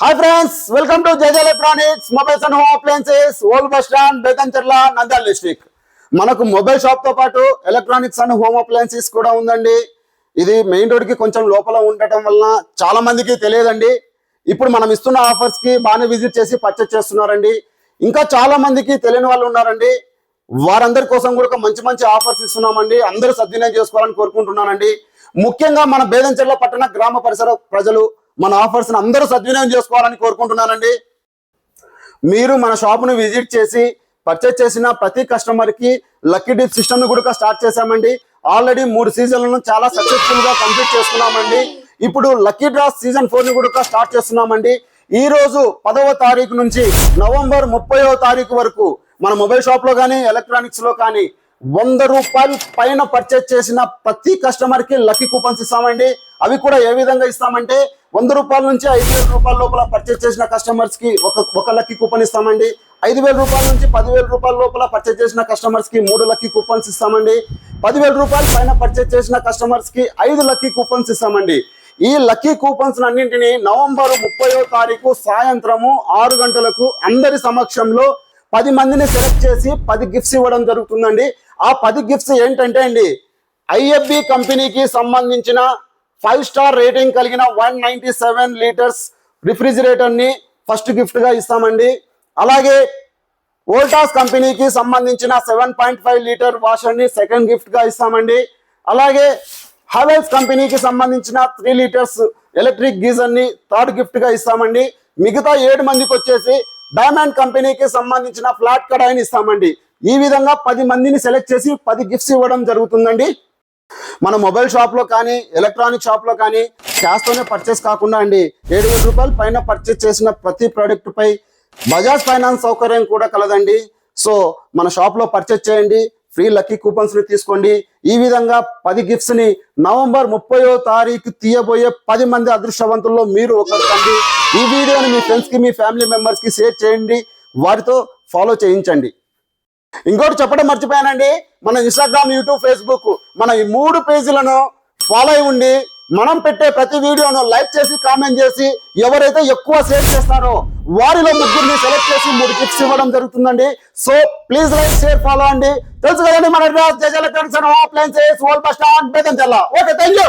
Hi friends welcome to JJ electronics mobiles and home appliances old bus stand Betamcherla Nandyal district మనకు mobile షాప్తో పాటు electronics and home appliances కూడా ఉందండి. ఇది main రోడ్కి కొంచెం లోపల ఉండటం వలన చాలా మందికి తెలియదండి. ఇప్పుడు మనం ఇస్తున్న ఆఫర్స్కి బాగానే విజిట్ చేసి పర్చేస్ చేస్తున్నారండి. ఇంకా చాలా మందికి తెలియని వాళ్ళు ఉన్నారండి. వారందరి కోసం కూడా ఒక మంచి మంచి ఆఫర్స్ ఇస్తున్నామండి. అందరూ సద్వినియోగం చేసుకోవాలని కోరుకుంటున్నానండి. ముఖ్యంగా మన బేదంచెర్ల పట్టణ గ్రామ పరిసర ప్రజలు మన ఆఫర్స్ అందరూ సద్వినియోగం చేసుకోవాలని కోరుకుంటున్నానండి. మీరు మన షాపును విజిట్ చేసి పర్చేస్ చేసిన ప్రతి కస్టమర్కి లక్కీ డిప్ సిస్టమ్ను కూడా స్టార్ట్ చేశామండి. ఆల్రెడీ మూడు సీజన్లను చాలా సక్సెస్ఫుల్గా కంప్లీట్ చేసుకున్నామండి. ఇప్పుడు లక్కీ డ్రా సీజన్ ఫోర్ని కూడా స్టార్ట్ చేస్తున్నామండి. ఈ రోజు పదవ తారీఖు నుంచి నవంబర్ ముప్పైవ తారీఖు వరకు మన మొబైల్ షాప్లో కానీ ఎలక్ట్రానిక్స్లో కానీ వంద రూపాయలు పైన పర్చేస్ చేసిన ప్రతి కస్టమర్కి లక్కీ కూపన్స్ ఇస్తామండి. అవి కూడా ఏ విధంగా ఇస్తామంటే వంద రూపాయల నుంచి ఐదు వేల రూపాయల లోపల పర్చేస్ చేసిన కస్టమర్స్కి ఒక ఒక లక్కీ కూపన్ ఇస్తామండి. ఐదు వేల రూపాయల నుంచి పదివేల రూపాయల లోపల పర్చేస్ చేసిన కస్టమర్స్కి మూడు లక్కీ కూపన్స్ ఇస్తామండి. పదివేల రూపాయల పైన పర్చేస్ చేసిన కస్టమర్స్కి ఐదు లక్కీ కూపన్స్ ఇస్తామండి. ఈ లక్కీ కూపన్స్ అన్నింటినీ నవంబర్ ముప్పయో తారీఖు సాయంత్రము ఆరు గంటలకు అందరి సమక్షంలో పది మందిని సెలెక్ట్ చేసి పది గిఫ్ట్స్ ఇవ్వడం జరుగుతుందండి. ఆ పది గిఫ్ట్స్ ఏంటంటే అండి ఐఎఫ్బి కంపెనీకి సంబంధించిన ఫైవ్ స్టార్ రేటింగ్ కలిగిన వన్ నైంటీ సెవెన్ లీటర్స్ రిఫ్రిజిరేటర్ని ఫస్ట్ గిఫ్ట్గా ఇస్తామండి. అలాగే వోల్టాస్ కంపెనీకి సంబంధించిన సెవెన్ పాయింట్ ఫైవ్ లీటర్ వాషర్ని సెకండ్ గిఫ్ట్గా ఇస్తామండి. అలాగే హవెల్స్ కంపెనీకి సంబంధించిన త్రీ లీటర్స్ ఎలక్ట్రిక్ గీజర్ని థర్డ్ గిఫ్ట్గా ఇస్తామండి. మిగతా ఏడు మందికి వచ్చేసి డైమండ్ కంపెనీకి సంబంధించిన ఫ్లాట్ కడాయిని ఇస్తామండి. ఈ విధంగా పది మందిని సెలెక్ట్ చేసి పది గిఫ్ట్స్ ఇవ్వడం జరుగుతుందండి. మన మొబైల్ షాప్లో కానీ ఎలక్ట్రానిక్ షాప్లో కానీ క్యాష్తోనే పర్చేస్ కాకుండా అండి. ఏడు వేల రూపాయల పైన పర్చేస్ చేసిన ప్రతి ప్రోడక్ట్పై బజాజ్ ఫైనాన్స్ సౌకర్యం కూడా కలదండి. సో మన షాప్లో పర్చేస్ చేయండి. ఫ్రీ లక్కీ కూపన్స్ని తీసుకోండి. ఈ విధంగా పది గిఫ్ట్స్ని నవంబర్ ముప్పయో తారీఖు తీయబోయే పది మంది అదృష్టవంతుల్లో మీరు ఒకరు కండి. ఈ వీడియోని మీ ఫ్రెండ్స్కి మీ ఫ్యామిలీ మెంబర్స్కి షేర్ చేయండి. వారితో ఫాలో చేయించండి. ఇంకోటి చెప్పడం మర్చిపోయానండి మన ఇన్స్టాగ్రామ్ యూట్యూబ్ ఫేస్బుక్ మన ఈ మూడు పేజీలను ఫాలో అయి ఉండి మనం పెట్టే ప్రతి వీడియోను లైక్ చేసి కామెంట్ చేసి ఎవరైతే ఎక్కువ షేర్ చేస్తారో వారిలో ముగ్గురిని సెలెక్ట్ చేసి మూడు టిప్స్ ఇవ్వడం జరుగుతుందండి. So please like share follow అండి. తెలుసు కదండి మన appliances old bus stand Betamcherla okay thank you